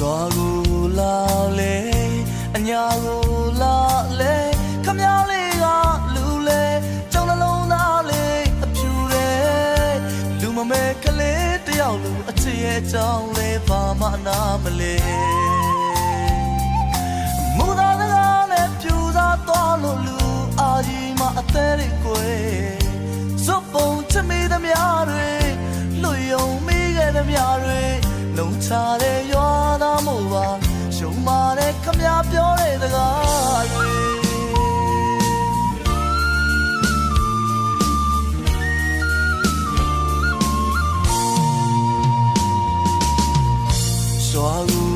ရွာကိုလာလေအညာကိုလာလေခမရလေးကလူလေကျုံနှလုံးသားလေးအဖြူတဲ့လူမမဲကလေးတယောက်လူအချစ်ရဲ့ကြောင်းလေးဘာမှအနာမလဲမူသားတကားနဲ့ဖြူသားတော်လို့လူအာကြီးမှအသေးလေးကိုစွပ်ပုံချမိသမျှတွေလွတ်ယုံမိခဲ့သမျှတွေလုံချတဲ့ မို့ပါရှုံမာတဲ့ခမရပြောတဲ့စကားတွေ抓住。